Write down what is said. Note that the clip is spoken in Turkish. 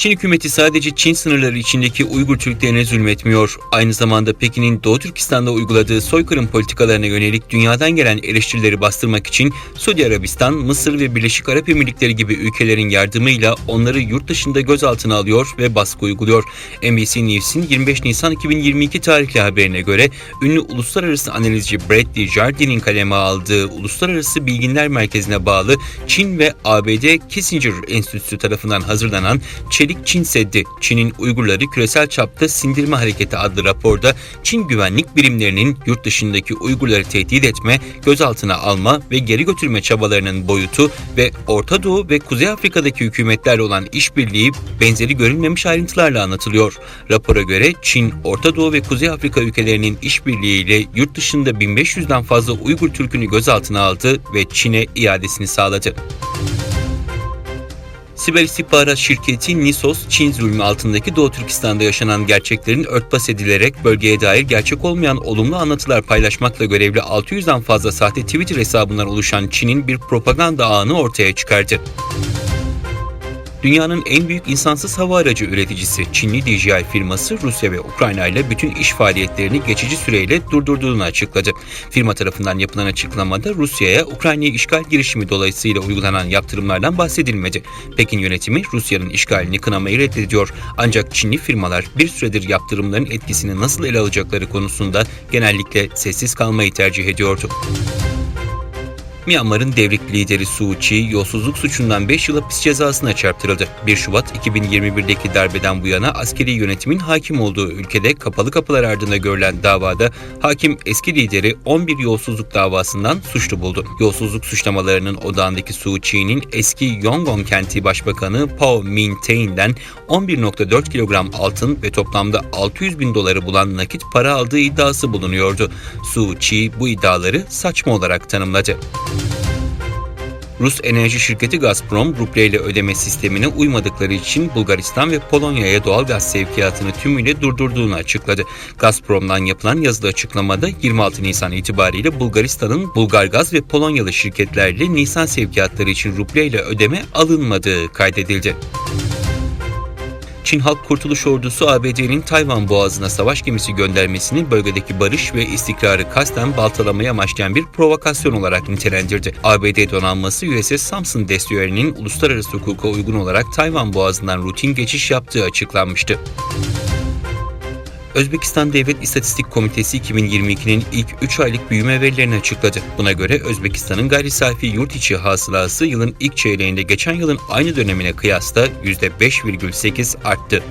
Çin hükümeti sadece Çin sınırları içindeki Uygur Türklerine zulmetmiyor. Aynı zamanda Pekin'in Doğu Türkistan'da uyguladığı soykırım politikalarına yönelik dünyadan gelen eleştirileri bastırmak için Suudi Arabistan, Mısır ve Birleşik Arap Emirlikleri gibi ülkelerin yardımıyla onları yurt dışında gözaltına alıyor ve baskı uyguluyor. NBC News'in 25 Nisan 2022 tarihli haberine göre ünlü uluslararası analizci Bradley Jardin'in kaleme aldığı Uluslararası Bilginler Merkezi'ne bağlı Çin ve ABD Kissinger Enstitüsü tarafından hazırlanan Çelik Çin Seddi, Çin'in Uygurları küresel çapta sindirme hareketi adlı raporda Çin güvenlik birimlerinin yurt dışındaki Uygurları tehdit etme, gözaltına alma ve geri götürme çabalarının boyutu ve Orta Doğu ve Kuzey Afrika'daki hükümetlerle olan işbirliği benzeri görülmemiş ayrıntılarla anlatılıyor. Rapora göre Çin, Orta Doğu ve Kuzey Afrika ülkelerinin işbirliğiyle yurt dışında 1500'den fazla Uygur Türk'ünü gözaltına aldı ve Çin'e iadesini sağladı. Siber istihbarat şirketi Nisos, Çin zulmü altındaki Doğu Türkistan'da yaşanan gerçeklerin örtbas edilerek bölgeye dair gerçek olmayan olumlu anlatılar paylaşmakla görevli 600'den fazla sahte Twitter hesabından oluşan Çin'in bir propaganda ağını ortaya çıkardı. Dünyanın en büyük insansız hava aracı üreticisi Çinli DJI firması Rusya ve Ukrayna ile bütün iş faaliyetlerini geçici süreyle durdurduğunu açıkladı. Firma tarafından yapılan açıklamada Rusya'ya Ukrayna'ya işgal girişimi dolayısıyla uygulanan yaptırımlardan bahsedilmedi. Pekin yönetimi Rusya'nın işgalini kınamayı reddediyor. Ancak Çinli firmalar bir süredir yaptırımların etkisini nasıl ele alacakları konusunda genellikle sessiz kalmayı tercih ediyordu. Myanmar'ın devrik lideri Suu Kyi yolsuzluk suçundan 5 yıl hapis cezasına çarptırıldı. 1 Şubat 2021'deki darbeden bu yana askeri yönetimin hakim olduğu ülkede kapalı kapılar ardında görülen davada hakim eski lideri 11 yolsuzluk davasından suçlu buldu. Yolsuzluk suçlamalarının odağındaki Suu Kyi'nin eski Yangon kenti başbakanı Pao Min-tae'den 11.4 kilogram altın ve toplamda 600 bin doları bulan nakit para aldığı iddiası bulunuyordu. Suu Kyi bu iddiaları saçma olarak tanımladı. Rus enerji şirketi Gazprom, rubleyle ödeme sistemine uymadıkları için Bulgaristan ve Polonya'ya doğal gaz sevkiyatını tümüyle durdurduğunu açıkladı. Gazprom'dan yapılan yazılı açıklamada 26 Nisan itibariyle Bulgaristan'ın Bulgargaz ve Polonyalı şirketlerle Nisan sevkiyatları için rubleyle ödeme alınmadığı kaydedildi. Çin Halk Kurtuluş Ordusu ABD'nin Tayvan Boğazı'na savaş gemisi göndermesini bölgedeki barış ve istikrarı kasten baltalamaya amaçlayan bir provokasyon olarak nitelendirdi. ABD donanması USS Samson Destroyer'inin uluslararası hukuka uygun olarak Tayvan Boğazı'ndan rutin geçiş yaptığı açıklanmıştı. Özbekistan Devlet İstatistik Komitesi 2022'nin ilk 3 aylık büyüme verilerini açıkladı. Buna göre Özbekistan'ın gayri safi yurt içi hasılası yılın ilk çeyreğinde geçen yılın aynı dönemine kıyasla %5,8 arttı.